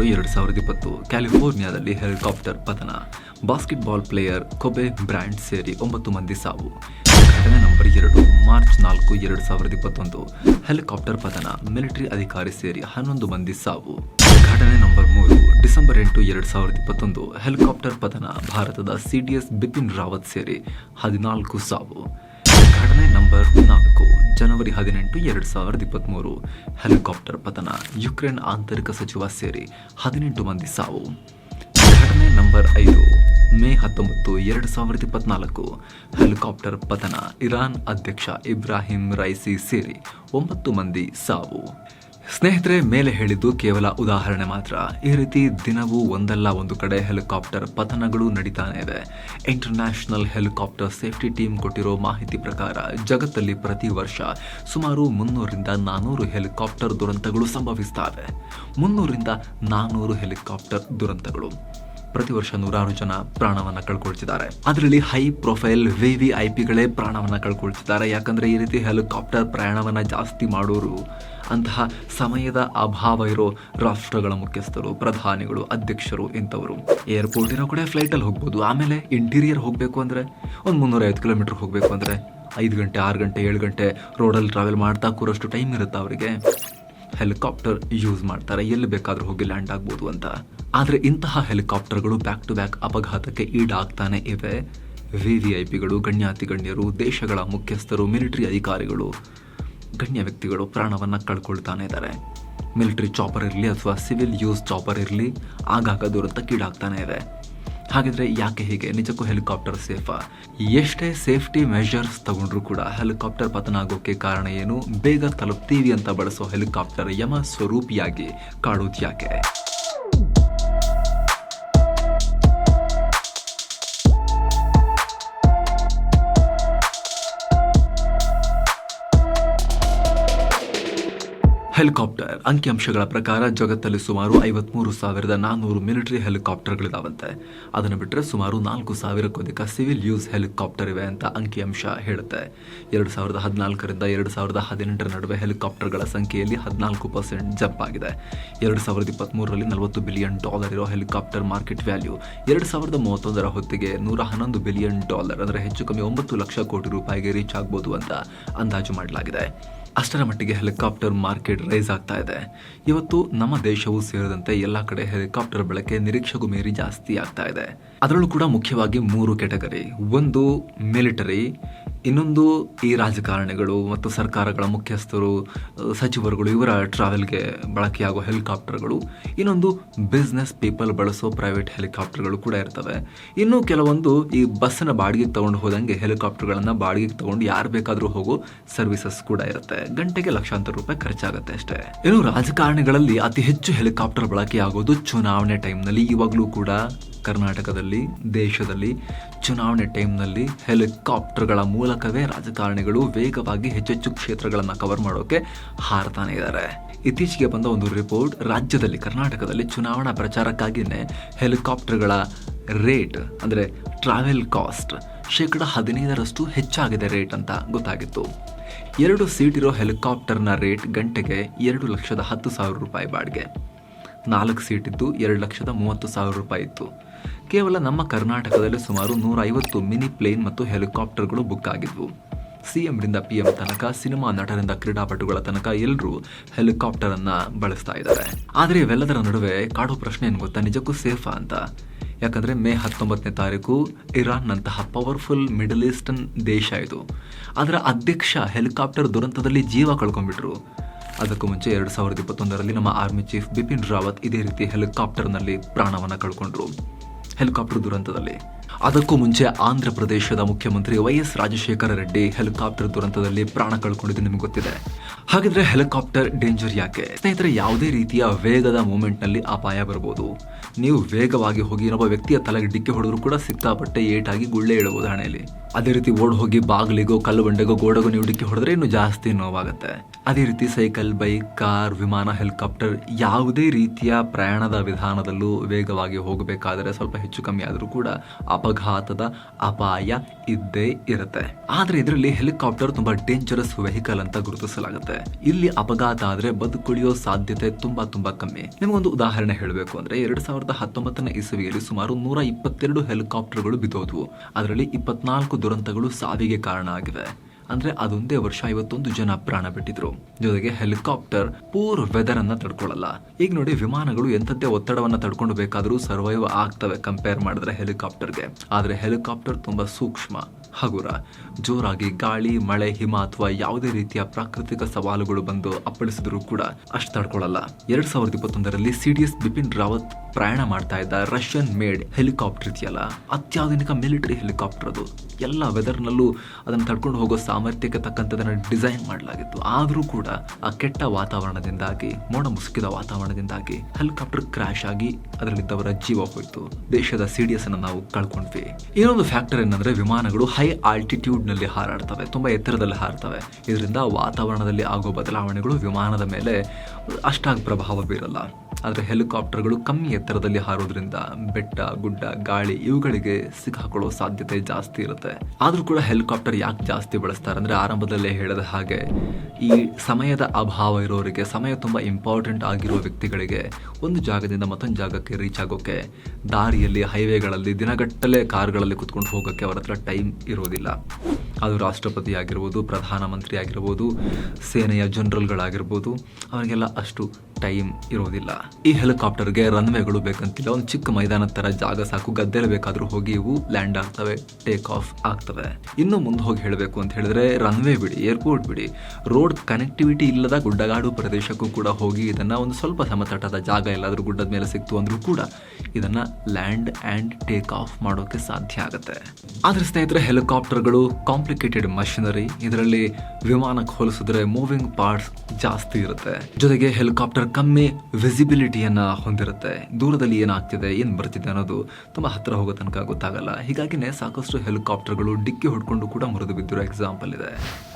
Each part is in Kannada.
ಆರು ಎರಡು ಸಾವಿರದ ಇಪ್ಪತ್ತು ಕ್ಯಾಲಿಫೋರ್ನಿಯಾದಲ್ಲಿ ಹೆಲಿಕಾಪ್ಟರ್ ಪತನ. ಬಾಸ್ಕೆಟ್ಬಾಲ್ ಪ್ಲೇಯರ್ ಕೊಬೆ ಬ್ರ್ಯಾಂಡ್ ಸೇರಿ ಒಂಬತ್ತು ಮಂದಿ ಸಾವು. ಘಟನೆ ನಂಬರ್ ಎರಡು, ಮಾರ್ಚ್ ನಾಲ್ಕು, ಎರಡು ಸಾವಿರದ ಇಪ್ಪತ್ತೊಂದು. ಹೆಲಿಕಾಪ್ಟರ್ ಪತನ, ಮಿಲಿಟರಿ ಅಧಿಕಾರಿ ಸೇರಿ ಹನ್ನೊಂದು ಮಂದಿ ಸಾವು. ಘಟನೆ ನಂಬರ್ ಮೂರು, ಡಿಸೆಂಬರ್ ಎಂಟು, ಎರಡು ಸಾವಿರದ ಇಪ್ಪತ್ತೊಂದು. ಹೆಲಿಕಾಪ್ಟರ್ ಪತನ, ಭಾರತದ ಸಿಡಿಎಸ್ ಬಿಪಿನ್ ರಾವತ್ ಸೇರಿ ಹದಿನಾಲ್ಕು ಸಾವು. ಘಟನೆ ನಂಬರ್ ನಾಲ್ಕು, ಜನವರಿ ಹದಿನೆಂಟು, ಎರಡು ಸಾವಿರದ ಇಪ್ಪತ್ತ್ಮೂರು ಹೆಲಿಕಾಪ್ಟರ್ ಪತನ, ಯುಕ್ರೇನ್ ಆಂತರಿಕ ಸಚಿವ ಸೇರಿ ಹದಿನೆಂಟು ಮಂದಿ ಸಾವು. ಘಟನೆ ನಂಬರ್ ಐದು, ಮೇ ಹತ್ತೊಂಬತ್ತು, ಎರಡು ಸಾವಿರದ ಇಪ್ಪತ್ನಾಲ್ಕು. ಹೆಲಿಕಾಪ್ಟರ್ ಪತನ, ಇರಾನ್ ಅಧ್ಯಕ್ಷ ಇಬ್ರಾಹಿಂ ರೈಸಿ ಸೇರಿ ಒಂಬತ್ತು ಮಂದಿ ಸಾವು. ಸ್ನೇಹಿತರೆ, ಮೇಲೆ ಹೇಳಿದ್ದು ಕೇವಲ ಉದಾಹರಣೆ ಮಾತ್ರ. ಈ ರೀತಿ ದಿನವೂ ಒಂದಲ್ಲ, ಒಂದು ಕಡೆ ಹೆಲಿಕಾಪ್ಟರ್ ಪತನಗಳು ನಡೀತಾನೆ ಇದೆ. ಇಂಟರ್ನ್ಯಾಷನಲ್ ಹೆಲಿಕಾಪ್ಟರ್ ಸೇಫ್ಟಿ ಟೀಮ್ ಕೊಟ್ಟಿರೋ ಮಾಹಿತಿ ಪ್ರಕಾರ, ಜಗತ್ತಲ್ಲಿ ಪ್ರತಿ ವರ್ಷ ಸುಮಾರು ಮುನ್ನೂರಿಂದ ನಾನೂರು ಹೆಲಿಕಾಪ್ಟರ್ ದುರಂತಗಳು ಸಂಭವಿಸ್ತವೆ ಮುನ್ನೂರಿಂದ ನಾನೂರು ಹೆಲಿಕಾಪ್ಟರ್ ದುರಂತಗಳು. ಪ್ರತಿ ವರ್ಷ ನೂರಾರು ಜನ ಪ್ರಾಣವನ್ನ ಕಳ್ಕೊಳ್ತಿದ್ದಾರೆ. ಅದರಲ್ಲಿ ಹೈ ಪ್ರೊಫೈಲ್ ವಿ ಐ ಪಿಗಳೇ ಪ್ರಾಣವನ್ನ ಕಳ್ಕೊಳ್ತಿದ್ದಾರೆ. ಯಾಕಂದ್ರೆ ಈ ರೀತಿ ಹೆಲಿಕಾಪ್ಟರ್ ಪ್ರಯಾಣವನ್ನ ಜಾಸ್ತಿ ಮಾಡೋರು, ಅಂತಹ ಸಮಯದ ಅಭಾವ ಇರೋ ರಾಷ್ಟ್ರಗಳ ಮುಖ್ಯಸ್ಥರು, ಪ್ರಧಾನಿಗಳು, ಅಧ್ಯಕ್ಷರು ಇಂಥವರು. ಏರ್ಪೋರ್ಟ್ ಇರೋ ಕಡೆ ಫ್ಲೈಟಲ್ಲಿ ಹೋಗ್ಬೋದು. ಆಮೇಲೆ ಇಂಟೀರಿಯರ್ ಹೋಗಬೇಕು ಅಂದ್ರೆ ಒಂದು ಮುನ್ನೂರೈವತ್ತು ಕಿಲೋಮೀಟರ್ ಹೋಗಬೇಕು ಅಂದ್ರೆ ಐದು ಗಂಟೆ, ಆರು ಗಂಟೆ, ಏಳು ಗಂಟೆ ರೋಡಲ್ಲಿ ಟ್ರಾವೆಲ್ ಮಾಡ್ತಾ ಕೂರಷ್ಟು ಟೈಮ್ ಇರುತ್ತೆ ಅವರಿಗೆ? ಹೆಲಿಕಾಪ್ಟರ್ ಯೂಸ್ ಮಾಡ್ತಾರೆ. ಎಲ್ಲಿ ಬೇಕಾದರೂ ಹೋಗಿ ಲ್ಯಾಂಡ್ ಆಗ್ಬೋದು ಅಂತ. ಆದರೆ ಇಂತಹ ಹೆಲಿಕಾಪ್ಟರ್ಗಳು ಬ್ಯಾಕ್ ಟು ಬ್ಯಾಕ್ ಅಪಘಾತಕ್ಕೆ ಈಡಾಗ್ತಾನೆ ಇವೆ. ವಿ ವಿ ಐ ಪಿಗಳು ಗಣ್ಯಾತಿ ಗಣ್ಯರು ದೇಶಗಳ ಮುಖ್ಯಸ್ಥರು, ಮಿಲಿಟರಿ ಅಧಿಕಾರಿಗಳು, ಗಣ್ಯ ವ್ಯಕ್ತಿಗಳು ಪ್ರಾಣವನ್ನು ಕಳ್ಕೊಳ್ತಾನೆ ಇದ್ದಾರೆ ಮಿಲಿಟರಿ ಚಾಪರ್ ಇರಲಿ ಅಥವಾ ಸಿವಿಲ್ ಯೂಸ್ ಚಾಪರ್ ಇರಲಿ, ಆಗಾಗ ದುರಂತಕ್ಕೀಡಾಗ್ತಾನೆ ಇದೆ ಹಾಗಿದ್ರೆ ಯಾಕೆ ಹೀಗೆ? ನಿಜಕ್ಕೂ ಹೆಲಿಕಾಪ್ಟರ್ ಸೇಫಾ ಎಷ್ಟೇ ಸೇಫ್ಟಿ ಮೆಷರ್ಸ್ ತಗೊಂಡ್ರು ಕೂಡ ಹೆಲಿಕಾಪ್ಟರ್ ಪತನ ಆಗೋಕೆ ಕಾರಣ ಏನು? ಬೇಗ ತಲುಪ್ತೀವಿ ಅಂತ ಬಳಸೋ ಹೆಲಿಕಾಪ್ಟರ್ ಯಮ ಸ್ವರೂಪಿಯಾಗಿ ಕಾಡೋದು ಹೆಲಿಕಾಪ್ಟರ್ ಅಂಕಿಅಂಶಗಳ ಪ್ರಕಾರ ಜಗತ್ತಲ್ಲಿ ಸುಮಾರು ಐವತ್ಮೂರು ಸಾವಿರದ ನಾನ್ನೂರು ಮಿಲಿಟರಿ ಹೆಲಿಕಾಪ್ಟರ್ಗಳಿದಾವಂತೆ. ಅದನ್ನು ಬಿಟ್ಟರೆ ಸುಮಾರು ನಾಲ್ಕು ಸಾವಿರಕ್ಕೂ ಅಧಿಕ ಸಿವಿಲ್ ಯೂಸ್ ಹೆಲಿಕಾಪ್ಟರ್ ಇವೆ ಅಂತ ಅಂಕಿಅಂಶ ಹೇಳುತ್ತೆ. ಎರಡು ಸಾವಿರದ ಹದಿನಾಲ್ಕರಿಂದ ಎರಡು ಸಾವಿರದ ಹದಿನೆಂಟರ ನಡುವೆ ಹೆಲಿಕಾಪ್ಟರ್ಗಳ ಸಂಖ್ಯೆಯಲ್ಲಿ ಹದಿನಾಲ್ಕು ಪರ್ಸೆಂಟ್ ಜಂಪ್ ಆಗಿದೆ. ಎರಡು ಸಾವಿರದ ಇಪ್ಪತ್ತ್ಮೂರರಲ್ಲಿ ನಲವತ್ತು ಬಿಲಿಯನ್ ಡಾಲರ್ ಇರೋ ಹೆಲಿಕಾಪ್ಟರ್ ಮಾರ್ಕೆಟ್ ವ್ಯಾಲ್ಯೂ ಎರಡು ಸಾವಿರದ ಮೂವತ್ತೊಂದರ ಹೊತ್ತಿಗೆ ನೂರ ಹನ್ನೊಂದು ಬಿಲಿಯನ್ ಡಾಲರ್, ಅಂದರೆ ಹೆಚ್ಚು ಕಮ್ಮಿ ಒಂಬತ್ತು ಲಕ್ಷ ಕೋಟಿ ರೂಪಾಯಿಗೆ ರೀಚ್ ಆಗ್ಬೋದು ಅಂತ ಅಂದಾಜು ಮಾಡಲಾಗಿದೆ. ಅಷ್ಟರ ಮಟ್ಟಿಗೆ ಹೆಲಿಕಾಪ್ಟರ್ ಮಾರ್ಕೆಟ್ ರೈಸ್ ಆಗ್ತಾ ಇದೆ. ಇವತ್ತು ನಮ್ಮ ದೇಶವೂ ಸೇರಿದಂತೆ ಎಲ್ಲ ಕಡೆ ಹೆಲಿಕಾಪ್ಟರ್ ಬಳಕೆ ನಿರೀಕ್ಷೆಗೂ ಮೀರಿ ಜಾಸ್ತಿ ಆಗ್ತಾ ಇದೆ. ಅದರಲ್ಲೂ ಕೂಡ ಮುಖ್ಯವಾಗಿ ಮೂರು ಕ್ಯಾಟಗರಿ. ಒಂದು ಮಿಲಿಟರಿ, ಇನ್ನೊಂದು ಈ ರಾಜಕಾರಣಿಗಳು ಮತ್ತು ಸರ್ಕಾರಗಳ ಮುಖ್ಯಸ್ಥರು ಸಚಿವರುಗಳು, ಇವರ ಟ್ರಾವೆಲ್ಗೆ ಬಳಕೆಯಾಗುವ ಹೆಲಿಕಾಪ್ಟರ್ಗಳು ಇನ್ನೊಂದು ಬಿಸ್ನೆಸ್ ಪೀಪಲ್ ಬಳಸೋ ಪ್ರೈವೇಟ್ ಹೆಲಿಕಾಪ್ಟರ್ಗಳು ಕೂಡ ಇರ್ತವೆ. ಇನ್ನು ಕೆಲವೊಂದು ಈ ಬಸ್ಸನ್ನು ಬಾಡಿಗೆಗೆ ತೊಗೊಂಡು ಹೋದಂಗೆ ಹೆಲಿಕಾಪ್ಟರ್ಗಳನ್ನು ಬಾಡಿಗೆಗೆ ತಗೊಂಡು ಯಾರು ಬೇಕಾದರೂ ಹೋಗೋ ಸರ್ವಿಸಸ್ ಕೂಡ ಇರುತ್ತೆ. ಗಂಟೆಗೆ ಲಕ್ಷಾಂತರ ರೂಪಾಯಿ ಖರ್ಚಾಗುತ್ತೆ ಅಷ್ಟೇ. ಇನ್ನು ರಾಜಕಾರಣಿಗಳಲ್ಲಿ ಅತಿ ಹೆಚ್ಚು ಹೆಲಿಕಾಪ್ಟರ್ ಬಳಕೆಯಾಗೋದು ಚುನಾವಣೆ ಟೈಮ್ನಲ್ಲಿ ಇವಾಗಲೂ ಕೂಡ ಕರ್ನಾಟಕದಲ್ಲಿ. ದೇಶದಲ್ಲಿ, ಚುನಾವಣೆ ಟೈಮ್ನಲ್ಲಿ ಹೆಲಿಕಾಪ್ಟರ್ಗಳ ಮೂಲಕವೇ ರಾಜಕಾರಣಿಗಳು ವೇಗವಾಗಿ ಹೆಚ್ಚೆಚ್ಚು ಕ್ಷೇತ್ರಗಳನ್ನು ಕವರ್ ಮಾಡೋಕೆ ಹಾರತಾನೆ ಇದ್ದಾರೆ ಇತ್ತೀಚೆಗೆ ಬಂದ ಒಂದು ರಿಪೋರ್ಟ್ ರಾಜ್ಯದಲ್ಲಿ, ಕರ್ನಾಟಕದಲ್ಲಿ ಚುನಾವಣಾ ಪ್ರಚಾರಕ್ಕಾಗಿಯೇ ಹೆಲಿಕಾಪ್ಟರ್ಗಳ ರೇಟ್ ಅಂದರೆ ಟ್ರಾವೆಲ್ ಕಾಸ್ಟ್ ಶೇಕಡ ಹದಿನೈದರಷ್ಟು ಹೆಚ್ಚಾಗಿದೆ ರೇಟ್ ಅಂತ ಗೊತ್ತಾಗಿತ್ತು. ಎರಡು ಸೀಟ್ ಇರೋ ಹೆಲಿಕಾಪ್ಟರ್ನ ರೇಟ್ ಗಂಟೆಗೆ ಎರಡು ಲಕ್ಷದ ಹತ್ತು ಸಾವಿರ ರೂಪಾಯಿ ಬಾಡಿಗೆ. ನಾಲ್ಕು ಸೀಟ್ ಇದ್ದು ಎರಡು ಲಕ್ಷದ ಮೂವತ್ತು ಸಾವಿರ ರೂಪಾಯಿ ಇತ್ತು. ಕೇವಲ ನಮ್ಮ ಕರ್ನಾಟಕದಲ್ಲಿ ಸುಮಾರು ನೂರ ಐವತ್ತು ಮಿನಿ ಪ್ಲೇನ್ ಮತ್ತು ಹೆಲಿಕಾಪ್ಟರ್ಗಳು ಬುಕ್ ಆಗಿದ್ವು. ಸಿಎಂರಿಂದ ಪಿ ಎಂ ತನಕ ಸಿನಿಮಾ ನಟರಿಂದ ಕ್ರೀಡಾಪಟುಗಳ ತನಕ ಎಲ್ಲರೂ ಹೆಲಿಕಾಪ್ಟರ್ ಅನ್ನ ಬಳಸ್ತಾ ಇದ್ದಾರೆ. ಆದರೆ ಇವೆಲ್ಲದರ ನಡುವೆ ಕಾಡು ಪ್ರಶ್ನೆ ಏನು ಗೊತ್ತಾ ನಿಜಕ್ಕೂ ಸೇಫಾ ಅಂತ? ಯಾಕಂದ್ರೆ ಮೇ ಹತ್ತೊಂಬತ್ತನೇ ತಾರೀಕು ಇರಾನ್ನಂತಹ ಪವರ್ಫುಲ್ ಮಿಡಲ್ ಈಸ್ಟರ್ನ್ ದೇಶ ಇದು. ಅದರ ಅಧ್ಯಕ್ಷ ಹೆಲಿಕಾಪ್ಟರ್ ದುರಂತದಲ್ಲಿ ಜೀವ ಕಳ್ಕೊಂಡ್ಬಿಟ್ರು. ಅದಕ್ಕೂ ಮುಂಚೆ ಎರಡು ಸಾವಿರದ ಇಪ್ಪತ್ತೊಂದರಲ್ಲಿ ನಮ್ಮ ಆರ್ಮಿ ಚೀಫ್ ಬಿಪಿನ್ ರಾವತ್ ಇದೇ ರೀತಿ ಹೆಲಿಕಾಪ್ಟರ್ನಲ್ಲಿ ಪ್ರಾಣವನ್ನ ಕಳ್ಕೊಂಡ್ರು. ಹೆಲಿಕಾಪ್ಟರ್ ದುರಂತದಲ್ಲಿ. ಅದಕ್ಕೂ ಮುಂಚೆ ಆಂಧ್ರ ಪ್ರದೇಶದ ಮುಖ್ಯಮಂತ್ರಿ Y S Rajasekhara Reddy helicopter ದುರಂತದಲ್ಲಿ ಪ್ರಾಣ ಕಳ್ಕೊಂಡಿದ್ದು ನಿಮಗೆ ಗೊತ್ತಿದೆ. ಹಾಗಿದ್ರೆ ಹೆಲಿಕಾಪ್ಟರ್ ಡೇಂಜರ್ ಯಾಕೆ? ಸ್ನೇಹಿತರೆ, ಯಾವುದೇ ರೀತಿಯ ವೇಗದ ಮೂಮೆಂಟ್ನಲ್ಲಿ ಅಪಾಯ ಬರಬಹುದು ನೀವು ವೇಗವಾಗಿ ಹೋಗಿ ಇನ್ನೊಬ್ಬ ವ್ಯಕ್ತಿಯ ತಲೆಗೆ ಡಿಕ್ಕಿ ಹೊಡೆದ್ರು ಕೂಡ ಸಿಕ್ಕಾಪಟ್ಟೆ ಏಟಾಗಿ ಗುಳ್ಳೆ ಇಡಬಹುದು ಹಣೆಯಲ್ಲಿ. ಅದೇ ರೀತಿ ಓಡ್ ಹೋಗಿ ಬಾಗಿಲಿಗೋ ಕಲ್ಲು ಬಂಡೆಗೋ ಗೋಡೆಗೋ ನೀವು ಡಿಕ್ಕಿ ಹೊಡೆದ್ರೆ ಇನ್ನು ಜಾಸ್ತಿ ನೋವಾಗುತ್ತೆ. ಅದೇ ರೀತಿ ಸೈಕಲ್, ಬೈಕ್, ಕಾರ್, ವಿಮಾನ, ಹೆಲಿಕಾಪ್ಟರ್ ಯಾವುದೇ ರೀತಿಯ ಪ್ರಯಾಣದ ವಿಧಾನದಲ್ಲೂ ವೇಗವಾಗಿ ಹೋಗಬೇಕಾದರೆ ಸ್ವಲ್ಪ ಹೆಚ್ಚು ಕಮ್ಮಿ ಆದರೂ ಕೂಡ ಅಪಘಾತದ ಅಪಾಯ ಇದ್ದೇ ಇರುತ್ತೆ. ಆದ್ರೆ ಇದರಲ್ಲಿ ಹೆಲಿಕಾಪ್ಟರ್ ತುಂಬಾ ಡೇಂಜರಸ್ ವೆಹಿಕಲ್ ಅಂತ ಗುರುತಿಸಲಾಗುತ್ತೆ. ಇಲ್ಲಿ ಅಪಘಾತ ಆದ್ರೆ ಬದುಕುಳಿಯೋ ಸಾಧ್ಯತೆ ತುಂಬಾ ತುಂಬಾ ಕಮ್ಮಿ. ನಿಮಗೊಂದು ಉದಾಹರಣೆ ಹೇಳಬೇಕು ಅಂದ್ರೆ ಎರಡ್ ಸಾವಿರದ ಹತ್ತೊಂಬತ್ತನೇ ಇಸವಿಯಲ್ಲಿ ಸುಮಾರು ನೂರ ಇಪ್ಪತ್ತೆರಡು ಹೆಲಿಕಾಪ್ಟರ್ಗಳು ಬಿದ್ದೋದ್ವು. ಅದರಲ್ಲಿ ಇಪ್ಪತ್ನಾಲ್ಕು ದುರಂತಗಳು ಸಾವಿಗೆ ಕಾರಣ ಆಗಿವೆ. ಅಂದ್ರೆ ಅದೊಂದೇ ವರ್ಷ ಐವತ್ತೊಂದು ಜನ ಪ್ರಾಣ ಬಿಟ್ಟಿದ್ರು. ಜೊತೆಗೆ ಹೆಲಿಕಾಪ್ಟರ್ ಪೂರ್ ವೆದರ್ ಅನ್ನ ತಡ್ಕೊಳ್ಳಲ್ಲ ಈಗ ನೋಡಿ ವಿಮಾನಗಳು ಎಂಥದ್ದೇ ಒತ್ತಡವನ್ನ ತಡ್ಕೊಂಡು ಬೇಕಾದ್ರೂ ಸರ್ವೈವ್ ಆಗ್ತವೆ ಕಂಪೇರ್ ಮಾಡಿದ್ರೆ ಹೆಲಿಕಾಪ್ಟರ್ಗೆ. ಆದ್ರೆ ಹೆಲಿಕಾಪ್ಟರ್ ತುಂಬಾ ಸೂಕ್ಷ್ಮ. ಹಗುರ. ಜೋರಾಗಿ ಗಾಳಿ, ಮಳೆ, ಹಿಮ ಅಥವಾ ಯಾವುದೇ ರೀತಿಯ ಪ್ರಾಕೃತಿಕ ಸವಾಲುಗಳು ಬಂದು ಅಪ್ಪಳಿಸಿದ್ರು ಕೂಡ ಅಷ್ಟು ತಡ್ಕೊಳ್ಳಲ್ಲ ಎರಡ್ ಸಾವಿರದ ಇಪ್ಪತ್ತೊಂದರಲ್ಲಿ ಸಿಡಿಎಸ್ ಬಿಪಿನ್ ರಾವತ್ ಪ್ರಯಾಣ ಮಾಡ್ತಾ ಇದ್ದ ರಷ್ಯನ್ ಮೇಡ್ ಹೆಲಿಕಾಪ್ಟರ್ ಇದೆಯಲ್ಲ? ಅತ್ಯಾಧುನಿಕ ಮಿಲಿಟರಿ ಹೆಲಿಕಾಪ್ಟರ್ ಅದು. ಎಲ್ಲ ವೆದರ್ನಲ್ಲೂ ಅದನ್ನು ತಡ್ಕೊಂಡು ಹೋಗೋ ಸಾಮರ್ಥ್ಯಕ್ಕೆ ತಕ್ಕಂಥದನ್ನು ಡಿಸೈನ್ ಮಾಡಲಾಗಿತ್ತು. ಆದರೂ ಕೂಡ ಆ ಕೆಟ್ಟ ವಾತಾವರಣದಿಂದಾಗಿ, ಮೋಡ ಮುಸುಕಿದ ವಾತಾವರಣದಿಂದಾಗಿ ಹೆಲಿಕಾಪ್ಟರ್ ಕ್ರಾಶ್ ಆಗಿ ಅದರಲ್ಲಿದ್ದವರ ಜೀವ ಹೋಯಿತು. ದೇಶದ ಸಿಡಿಎಸ್ ಅನ್ನು ನಾವು ಕಳ್ಕೊಂಡ್ವಿ. ಇನ್ನೊಂದು ಫ್ಯಾಕ್ಟರ್ ಏನಂದ್ರೆ ವಿಮಾನಗಳು ಹೈ ಆಲ್ಟಿಟ್ಯೂಡ್ನಲ್ಲಿ ಹಾರಾಡ್ತವೆ, ತುಂಬಾ ಎತ್ತರದಲ್ಲಿ ಹಾರ್ತವೆ ಇದರಿಂದ ವಾತಾವರಣದಲ್ಲಿ ಆಗೋ ಬದಲಾವಣೆಗಳು ವಿಮಾನದ ಮೇಲೆ ಅಷ್ಟಾಗಿ ಪ್ರಭಾವ ಬೀರಲ್ಲ. ಆದರೆ ಹೆಲಿಕಾಪ್ಟರ್ಗಳು ಕಮ್ಮಿ ಎತ್ತರದಲ್ಲಿ ಹಾರೋದ್ರಿಂದ ಬೆಟ್ಟ, ಗುಡ್ಡ, ಗಾಳಿ ಇವುಗಳಿಗೆ ಸಿಕ್ಕಾಕೊಳ್ಳೋ ಸಾಧ್ಯತೆ ಜಾಸ್ತಿ ಇರುತ್ತೆ. ಆದರೂ ಕೂಡ ಹೆಲಿಕಾಪ್ಟರ್ ಯಾಕೆ ಜಾಸ್ತಿ ಬಳಸ್ತಾರೆ ಅಂದರೆ ಆರಂಭದಲ್ಲೇ ಹೇಳಿದ ಹಾಗೆ ಈ ಸಮಯದ ಅಭಾವ ಇರೋರಿಗೆ, ಸಮಯ ತುಂಬ ಇಂಪಾರ್ಟೆಂಟ್ ಆಗಿರೋ ವ್ಯಕ್ತಿಗಳಿಗೆ ಒಂದು ಜಾಗದಿಂದ ಮತ್ತೊಂದು ಜಾಗಕ್ಕೆ ರೀಚ್ ಆಗೋಕ್ಕೆ ದಾರಿಯಲ್ಲಿ, ಹೈವೇಗಳಲ್ಲಿ ದಿನಗಟ್ಟಲೆ ಕಾರ್ಗಳಲ್ಲಿ ಕುತ್ಕೊಂಡು ಹೋಗೋಕ್ಕೆ ಅವರ ಹತ್ರ ಟೈಮ್ ಇರೋದಿಲ್ಲ. ಅದು ರಾಷ್ಟ್ರಪತಿ ಆಗಿರ್ಬೋದು, ಪ್ರಧಾನಮಂತ್ರಿ ಆಗಿರ್ಬೋದು, ಸೇನೆಯ ಜನರಲ್ಗಳಾಗಿರ್ಬೋದು, ಅವರಿಗೆಲ್ಲ ಅಷ್ಟು ಟೈಮ್ ಇರೋದಿಲ್ಲ. ಈ ಹೆಲಿಕಾಪ್ಟರ್ಗೆ ರನ್ವೇಗಳು ಬೇಕಂತಿಲ್ಲ. ಒಂದು ಚಿಕ್ಕ ಮೈದಾನದ ತರ ಜಾಗ ಸಾಕು. ಗದ್ದೆಲ ಬೇಕಾದರೂ ಹೋಗಿ ಇವು ಲ್ಯಾಂಡ್ ಆಗ್ತವೆ ಟೇಕ್ ಆಫ್ ಆಗ್ತವೆ. ಇನ್ನು ಮುಂದೆ ಹೋಗಿ ಹೇಳಬೇಕು ಅಂತ ಹೇಳಿದ್ರೆ ರನ್ವೇ ಬಿಡಿ ಏರ್ಪೋರ್ಟ್ ಬಿಡಿ. ರೋಡ್ ಕನೆಕ್ಟಿವಿಟಿ ಇಲ್ಲದ ಗುಡ್ಡಗಾಡು ಪ್ರದೇಶಕ್ಕೂ ಕೂಡ ಹೋಗಿ ಇದನ್ನ ಒಂದು ಸ್ವಲ್ಪ ಸಮತಟ್ಟದ ಜಾಗ ಎಲ್ಲಾದ್ರೂ ಗುಡ್ಡದ ಮೇಲೆ ಸಿಕ್ತು ಅಂದ್ರೂ ಕೂಡ ಇದನ್ನ ಲ್ಯಾಂಡ್ ಅಂಡ್ ಟೇಕ್ ಆಫ್ ಮಾಡೋಕೆ ಸಾಧ್ಯ ಆಗುತ್ತೆ. ಆದರೆ ಸ್ನೇಹಿತರೆ ಹೆಲಿಕಾಪ್ಟರ್ಗಳು ಕಾಂಪ್ಲಿಕೇಟೆಡ್ ಮಷಿನರಿ ಇದರಲ್ಲಿ ವಿಮಾನಕ್ಕೆ ಹೋಲಿಸಿದ್ರೆ ಮೂವಿಂಗ್ ಪಾರ್ಟ್ಸ್ ಜಾಸ್ತಿ ಇರುತ್ತೆ. ಜೊತೆಗೆ ಹೆಲಿಕಾಪ್ಟರ್ ಕಮ್ಮಿ ವಿಸಿಬಿಲಿಟಿಯನ್ನ ಹೊಂದಿರುತ್ತೆ. ದೂರದಲ್ಲಿ ಏನಾಗ್ತಿದೆ, ಏನ್ ಬರ್ತಿದೆ ಅನ್ನೋದು ತುಂಬಾ ಹತ್ತಿರ ಹೋಗೋ ತನಕ ಗೊತ್ತಾಗಲ್ಲ. ಹೀಗಾಗಿನೇ ಸಾಕಷ್ಟು ಹೆಲಿಕಾಪ್ಟರ್ಗಳು ಡಿಕ್ಕಿ ಹೊಡ್ಕೊಂಡು ಕೂಡ ಮುರಿದು ಬಿದ್ದಿರೋ ಎಕ್ಸಾಂಪಲ್ ಇದೆ.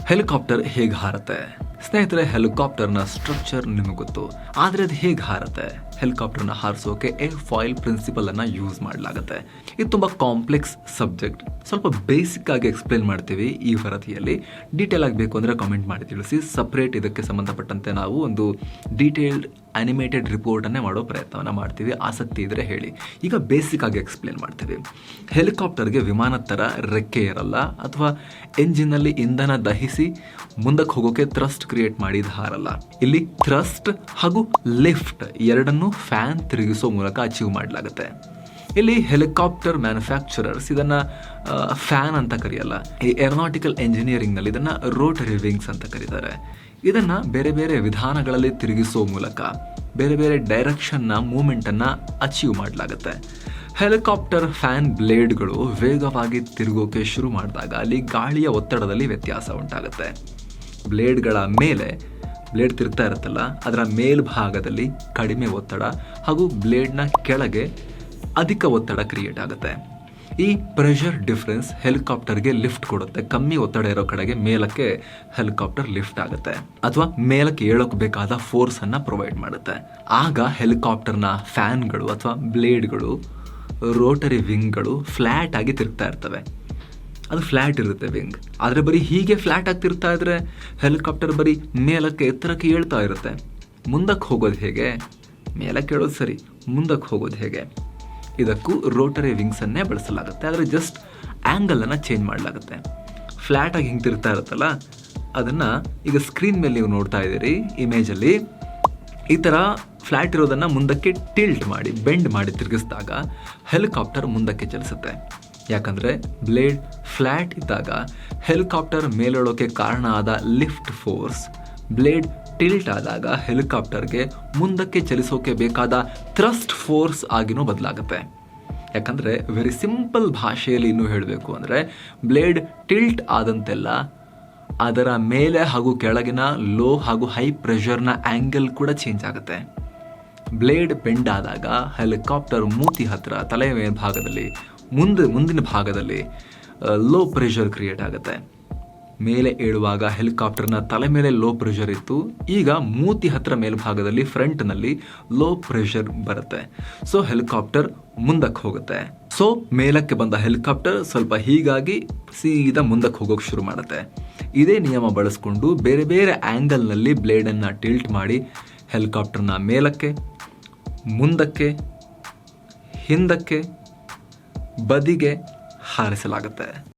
ಹೆಲಿಕಾಪ್ಟರ್ ಹೇಗೆ ಹಾರತ್ತೆ? ಸ್ನೇಹಿತರೆ ಹೆಲಿಕಾಪ್ಟರ್ನ ಸ್ಟ್ರಕ್ಚರ್ ನಿಮಗೆ ಗೊತ್ತು. ಆದ್ರೆ ಅದು ಹೇಗೆ ಹಾರತ್ತೆ? ಹೆಲಿಕಾಪ್ಟರ್ನ ಹಾರಿಸೋಕೆ ಏರ್ ಫಾಯಿಲ್ ಪ್ರಿನ್ಸಿಪಲ್ ಅನ್ನ ಯೂಸ್ ಮಾಡಲಾಗುತ್ತೆ. ಇದು ತುಂಬಾ ಕಾಂಪ್ಲೆಕ್ಸ್ ಸಬ್ಜೆಕ್ಟ್ ಸ್ವಲ್ಪ ಬೇಸಿಕ್ ಆಗಿ ಎಕ್ಸ್ಪ್ಲೇನ್ ಮಾಡ್ತೀವಿ ಈ ವರದಿಯಲ್ಲಿ. ಡೀಟೇಲ್ ಆಗಬೇಕು ಅಂದ್ರೆ ಕಾಮೆಂಟ್ ಮಾಡಿ ತಿಳಿಸಿ. ಸಪ್ರೇಟ್ ಇದಕ್ಕೆ ಸಂಬಂಧಪಟ್ಟಂತೆ ನಾವು ಒಂದು ಡೀಟೇಲ್ಡ್ ಅನಿಮೇಟೆಡ್ ರಿಪೋರ್ಟನ್ನೇ ಮಾಡೋ ಪ್ರಯತ್ನವನ್ನು ಮಾಡ್ತೀವಿ. ಆಸಕ್ತಿ ಇದ್ದರೆ ಹೇಳಿ. ಈಗ ಬೇಸಿಕ್ ಆಗಿ ಎಕ್ಸ್ಪ್ಲೇನ್ ಮಾಡ್ತೀವಿ. ಹೆಲಿಕಾಪ್ಟರ್ಗೆ ವಿಮಾನದ ಥರ ರೆಕ್ಕೆ ಇರಲ್ಲ ಅಥವಾ ಎಂಜಿನಲ್ಲಿ ಇಂಧನ ದಹಿಸಿ ಮುಂದಕ್ಕೆ ಹೋಗೋಕೆ ಥ್ರಸ್ಟ್ ಕ್ರಿಯೇಟ್ ಮಾಡಿದ ಹಾರಲ್ಲ. ಇಲ್ಲಿ ಥ್ರಸ್ಟ್ ಹಾಗೂ ಲಿಫ್ಟ್ ಎರಡನ್ನೂ ಫ್ಯಾನ್ ತಿರುಗಿಸೋ ಮೂಲಕ ಅಚೀವ್ ಮಾಡಲಾಗುತ್ತೆ. ಇಲ್ಲಿ ಹೆಲಿಕಾಪ್ಟರ್ ಮ್ಯಾನುಫ್ಯಾಕ್ಚರರ್ಸ್ ಇದನ್ನ ಫ್ಯಾನ್ ಅಂತ ಕರೆಯಲ್ಲ. ಈ ಏರೋನಾಟಿಕಲ್ ಎಂಜಿನಿಯರಿಂಗ್ನಲ್ಲಿ ಇದನ್ನ ರೋಟರಿ ವಿಂಗ್ಸ್ ಅಂತ ಕರೀತಾರೆ. ಇದನ್ನ ಬೇರೆ ಬೇರೆ ವಿಧಾನಗಳಲ್ಲಿ ತಿರುಗಿಸೋ ಮೂಲಕ ಬೇರೆ ಬೇರೆ ಡೈರೆಕ್ಷನ್ನ ಮೂಮೆಂಟನ್ನು ಅಚೀವ್ ಮಾಡಲಾಗುತ್ತೆ. ಹೆಲಿಕಾಪ್ಟರ್ ಫ್ಯಾನ್ ಬ್ಲೇಡ್ಗಳು ವೇಗವಾಗಿ ತಿರುಗೋಕೆ ಶುರು ಮಾಡಿದಾಗ ಅಲ್ಲಿ ಗಾಳಿಯ ಒತ್ತಡದಲ್ಲಿ ವ್ಯತ್ಯಾಸ ಉಂಟಾಗುತ್ತೆ. ಬ್ಲೇಡ್ಗಳ ಮೇಲೆ ಬ್ಲೇಡ್ ತಿರುಗ್ತಾ ಇರುತ್ತಲ್ಲ, ಅದರ ಮೇಲ್ಭಾಗದಲ್ಲಿ ಕಡಿಮೆ ಒತ್ತಡ ಹಾಗೂ ಬ್ಲೇಡ್ನ ಕೆಳಗೆ ಅಧಿಕ ಒತ್ತಡ ಕ್ರಿಯೇಟ್ ಆಗುತ್ತೆ. ಈ ಪ್ರೆಷರ್ ಡಿಫ್ರೆನ್ಸ್ ಹೆಲಿಕಾಪ್ಟರ್ಗೆ ಲಿಫ್ಟ್ ಕೊಡುತ್ತೆ. ಕಮ್ಮಿ ಒತ್ತಡ ಇರೋ ಕಡೆಗೆ ಮೇಲಕ್ಕೆ ಹೆಲಿಕಾಪ್ಟರ್ ಲಿಫ್ಟ್ ಆಗುತ್ತೆ. ಅಥವಾ ಮೇಲಕ್ಕೆ ಏಳೋಕೆ ಬೇಕಾದ ಫೋರ್ಸ್ ಅನ್ನ ಪ್ರೊವೈಡ್ ಮಾಡುತ್ತೆ. ಆಗ ಹೆಲಿಕಾಪ್ಟರ್ನ ಫ್ಯಾನ್ಗಳು ಅಥವಾ ಬ್ಲೇಡ್ಗಳು ರೋಟರಿ ವಿಂಗ್ಗಳು ಫ್ಲಾಟ್ ಆಗಿ ತಿರುಗ್ತಾ ಇರ್ತವೆ. ಅದು ಫ್ಲಾಟ್ ಇರುತ್ತೆ ವಿಂಗ್ ಆದರೆ ಬರೀ ಹೀಗೆ ಫ್ಲಾಟ್ ಆಗಿ ತಿರುಗ್ತಾ ಇದ್ರೆ ಹೆಲಿಕಾಪ್ಟರ್ ಬರೀ ಮೇಲಕ್ಕೆ, ಎತ್ತರಕ್ಕೆ ಏಳ್ತಾ ಇರುತ್ತೆ. ಮುಂದಕ್ಕೆ ಹೋಗೋದು ಹೇಗೆ? ಮೇಲಕ್ಕೆ ಹೇಳೋದು ಸರಿ, ಮುಂದಕ್ಕೆ ಹೋಗೋದು ಹೇಗೆ? ಇದಕ್ಕೂ ರೋಟರಿ ವಿಂಗ್ಸನ್ನೇ ಬಳಸಲಾಗುತ್ತೆ. ಆದರೆ ಜಸ್ಟ್ ಆ್ಯಂಗಲನ್ನು ಚೇಂಜ್ ಮಾಡಲಾಗುತ್ತೆ. ಫ್ಲ್ಯಾಟಾಗಿ ಹಿಂಗೆ ತಿರ್ತಾ ಇರುತ್ತಲ್ಲ, ಅದನ್ನು ಈಗ ಸ್ಕ್ರೀನ್ ಮೇಲೆ ನೀವು ನೋಡ್ತಾ ಇದ್ದೀರಿ ಇಮೇಜಲ್ಲಿ ಈ ಥರ ಫ್ಲ್ಯಾಟ್ ಇರೋದನ್ನು ಮುಂದಕ್ಕೆ ಟಿಲ್ಟ್ ಮಾಡಿ ಬೆಂಡ್ ಮಾಡಿ ತಿರುಗಿಸಿದಾಗ ಹೆಲಿಕಾಪ್ಟರ್ ಮುಂದಕ್ಕೆ ಚಲಿಸುತ್ತೆ. ಯಾಕಂದರೆ ಬ್ಲೇಡ್ ಫ್ಲ್ಯಾಟ್ ಇದ್ದಾಗ ಹೆಲಿಕಾಪ್ಟರ್ ಮೇಲೇಳೋಕೆ ಕಾರಣ ಆದ ಲಿಫ್ಟ್ ಫೋರ್ಸ್ ಬ್ಲೇಡ್ ಟಿಲ್ಟ್ ಆದಾಗ ಹೆಲಿಕಾಪ್ಟರ್ಗೆ ಮುಂದಕ್ಕೆ ಚಲಿಸೋಕೆ ಬೇಕಾದ ಥ್ರಸ್ಟ್ ಫೋರ್ಸ್ ಆಗಿನೂ ಬದಲಾಗುತ್ತೆ. ಯಾಕಂದರೆ ವೆರಿ ಸಿಂಪಲ್ ಭಾಷೆಯಲ್ಲಿ ಇನ್ನೂ ಹೇಳಬೇಕು ಅಂದರೆ ಬ್ಲೇಡ್ ಟಿಲ್ಟ್ ಆದಂತೆಲ್ಲ ಅದರ ಮೇಲೆ ಹಾಗೂ ಕೆಳಗಿನ ಲೋ ಹಾಗೂ ಹೈ ಪ್ರೆಷರ್ನ ಆ್ಯಂಗಲ್ ಕೂಡ ಚೇಂಜ್ ಆಗುತ್ತೆ. ಬ್ಲೇಡ್ ಬೆಂಡ್ ಆದಾಗ ಹೆಲಿಕಾಪ್ಟರ್ ಮೂತಿ ಹತ್ತಿರ ತಲೆಯ ಮೇಲ್ಭಾಗದಲ್ಲಿ, ಮುಂದೆ, ಮುಂದಿನ ಭಾಗದಲ್ಲಿ ಲೋ ಪ್ರೆಷರ್ ಕ್ರಿಯೇಟ್ ಆಗುತ್ತೆ. ಮೇಲೆ ಏಳುವಾಗ ಹೆಲಿಕಾಪ್ಟರ್ನ ತಲೆ ಮೇಲೆ ಲೋ ಪ್ರೆಷರ್ ಇತ್ತು. ಈಗ ಮೂತಿ ಹತ್ರ ಮೇಲ್ಭಾಗದಲ್ಲಿ ಫ್ರಂಟ್ನಲ್ಲಿ ಲೋ ಪ್ರೆಷರ್ ಬರುತ್ತೆ. ಸೊ ಹೆಲಿಕಾಪ್ಟರ್ ಮುಂದಕ್ಕೆ ಹೋಗುತ್ತೆ. ಸೊ ಮೇಲಕ್ಕೆ ಬಂದ ಹೆಲಿಕಾಪ್ಟರ್ ಸ್ವಲ್ಪ ಹೀಗಾಗಿ ಸೀದಾ ಮುಂದಕ್ಕೆ ಹೋಗೋಕೆ ಶುರು ಮಾಡುತ್ತೆ. ಇದೇ ನಿಯಮ ಬಳಸ್ಕೊಂಡು ಬೇರೆ ಬೇರೆ ಆ್ಯಂಗಲ್ನಲ್ಲಿ ಬ್ಲೇಡನ್ನು ಟಿಲ್ಟ್ ಮಾಡಿ ಹೆಲಿಕಾಪ್ಟರ್ನ ಮೇಲಕ್ಕೆ, ಮುಂದಕ್ಕೆ, ಹಿಂದಕ್ಕೆ ಬದಿಗೆ ಹಾರಿಸಲಾಗುತ್ತೆ.